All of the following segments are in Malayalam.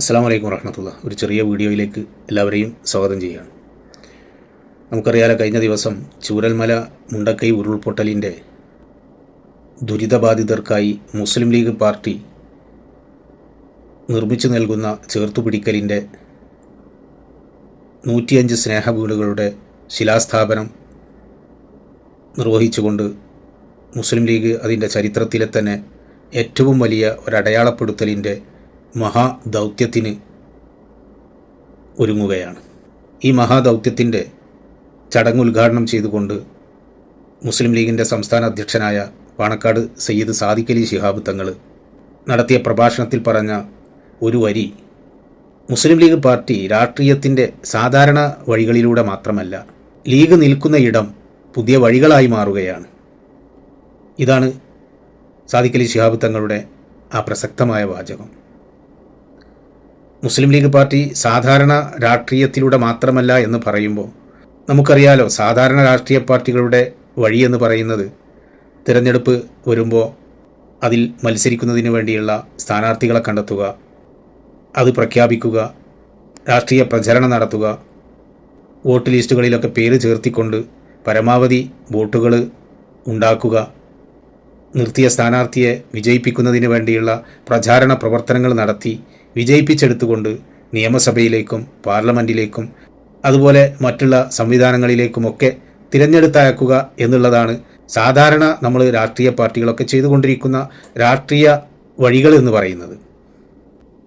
അസ്സാം വലൈക്കും വറഹമത്തുള്ള ഒരു ചെറിയ വീഡിയോയിലേക്ക് എല്ലാവരെയും സ്വാഗതം ചെയ്യുകയാണ്. നമുക്കറിയാലോ കഴിഞ്ഞ ദിവസം ചൂരൽമല മുണ്ടക്കൈ ഉരുൾപൊട്ടലിന്റെ ദുരിതബാധിതർക്കായി മുസ്ലിം ലീഗ് പാർട്ടി നിർമ്മിച്ചു നൽകുന്ന ചേർത്തുപിടിക്കലിന്റെ നൂറ്റിയഞ്ച് സ്നേഹ വീടുകളുടെ ശിലാസ്ഥാപനം നിർവഹിച്ചുകൊണ്ട് മുസ്ലിം ലീഗ് അതിന്റെ ചരിത്രത്തിലെ തന്നെ ഏറ്റവും വലിയ ഒരടയാളപ്പെടുത്തലിന്റെ മഹാദൗത്യത്തിന് ഒരുങ്ങുകയാണ്. ഈ മഹാദൗത്യത്തിന്റെ ചടങ്ങ് ഉദ്ഘാടനം ചെയ്തുകൊണ്ട് മുസ്ലിം ലീഗിന്റെ സംസ്ഥാന അധ്യക്ഷനായ പാണക്കാട് സയ്യിദ് സാദിഖലി ശിഹാബ് തങ്ങൾ നടത്തിയ പ്രഭാഷണത്തിൽ പറഞ്ഞ ഒരു വരി മുസ്ലിം ലീഗ് പാർട്ടി രാഷ്ട്രീയത്തിന്റെ സാധാരണ വഴികളിലൂടെ മാത്രമല്ല ലീഗ് നിൽക്കുന്ന ഇടം പുതിയ വഴികളായി മാറുകയാണ്. ഇതാണ് സാദിഖലി ശിഹാബ് തങ്ങളുടെ ആ പ്രസക്തമായ വാചകം. മുസ്ലിം ലീഗ് പാർട്ടി സാധാരണ രാഷ്ട്രീയത്തിലൂടെ മാത്രമല്ല എന്ന് പറയുമ്പോൾ നമുക്കറിയാലോ സാധാരണ രാഷ്ട്രീയ പാർട്ടികളുടെ വഴിയെന്ന് പറയുന്നത് തിരഞ്ഞെടുപ്പ് വരുമ്പോൾ അതിൽ മത്സരിക്കുന്നതിന് വേണ്ടിയുള്ള സ്ഥാനാർത്ഥികളെ കണ്ടെത്തുക അത് പ്രഖ്യാപിക്കുക രാഷ്ട്രീയ പ്രചരണം നടത്തുക വോട്ട് ലിസ്റ്റുകളിലൊക്കെ പേര് ചേർത്തിക്കൊണ്ട് പരമാവധി വോട്ടുകൾ ഉണ്ടാക്കുക നിർത്തിയ സ്ഥാനാർത്ഥിയെ വിജയിപ്പിക്കുന്നതിന് വേണ്ടിയുള്ള പ്രചാരണ പ്രവർത്തനങ്ങൾ നടത്തി വിജയിപ്പിച്ചെടുത്തുകൊണ്ട് നിയമസഭയിലേക്കും പാർലമെന്റിലേക്കും അതുപോലെ മറ്റുള്ള സംവിധാനങ്ങളിലേക്കുമൊക്കെ തിരഞ്ഞെടുത്തയക്കുക എന്നുള്ളതാണ് സാധാരണ നമ്മൾ രാഷ്ട്രീയ പാർട്ടികളൊക്കെ ചെയ്തുകൊണ്ടിരിക്കുന്ന രാഷ്ട്രീയ വഴികൾ എന്ന് പറയുന്നത്.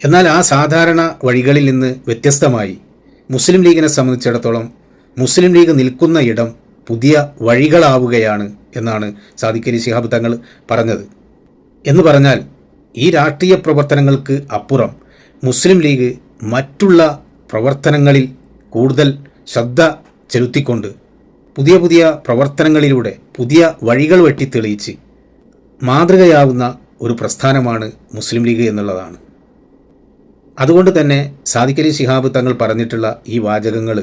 എന്നാൽ ആ സാധാരണ വഴികളിൽ നിന്ന് വ്യത്യസ്തമായി മുസ്ലിം ലീഗിനെ സംബന്ധിച്ചിടത്തോളം മുസ്ലിം ലീഗ് നിൽക്കുന്ന ഇടം പുതിയ വഴികളാവുകയാണ് എന്നാണ് സാദിഖലി ശിഹാബ് തങ്ങൾ പറഞ്ഞത്. എന്ന് പറഞ്ഞാൽ ഈ രാഷ്ട്രീയ പ്രവർത്തനങ്ങൾക്ക് അപ്പുറം മുസ്ലിം ലീഗ് മറ്റുള്ള പ്രവർത്തനങ്ങളിൽ കൂടുതൽ ശ്രദ്ധ ചെലുത്തിക്കൊണ്ട് പുതിയ പുതിയ പ്രവർത്തനങ്ങളിലൂടെ പുതിയ വഴികൾ വെട്ടിത്തെളിയിച്ച് മാതൃകയാവുന്ന ഒരു പ്രസ്ഥാനമാണ് മുസ്ലിം ലീഗ് എന്നുള്ളതാണ്. അതുകൊണ്ട് തന്നെ സാദിഖലി ശിഹാബ് തങ്ങൾ പറഞ്ഞിട്ടുള്ള ഈ വാചകങ്ങൾ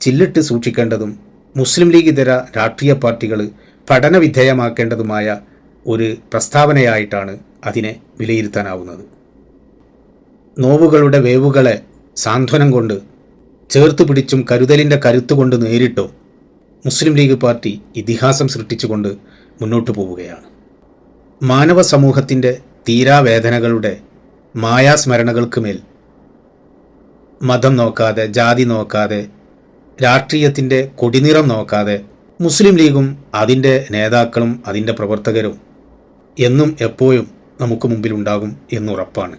ചില്ലിട്ട് സൂക്ഷിക്കേണ്ടതും മുസ്ലിം ലീഗ് ഇതര രാഷ്ട്രീയ പാർട്ടികൾ പഠനവിധേയമാക്കേണ്ടതുമായ ഒരു പ്രസ്താവനയായിട്ടാണ് അതിനെ വിലയിരുത്താനാവുന്നത്. നോവുകളുടെ വേവുകളെ സാന്ത്വനം കൊണ്ട് ചേർത്ത് പിടിച്ചും കരുതലിന്റെ കരുത്തുകൊണ്ട് നേരിട്ടോ മുസ്ലിം ലീഗ് പാർട്ടി ഇതിഹാസം സൃഷ്ടിച്ചുകൊണ്ട് മുന്നോട്ട് പോവുകയാണ്. മാനവ സമൂഹത്തിന്റെ തീരാവേദനകളുടെ മായാസ്മരണകൾക്ക് മേൽ മതം നോക്കാതെ ജാതി നോക്കാതെ രാഷ്ട്രീയത്തിന്റെ കൊടിനിറം നോക്കാതെ മുസ്ലിം ലീഗും അതിന്റെ നേതാക്കളും അതിന്റെ പ്രവർത്തകരും എന്നും എപ്പോഴും നമുക്ക് മുമ്പിലുണ്ടാകും എന്നുറപ്പാണ്.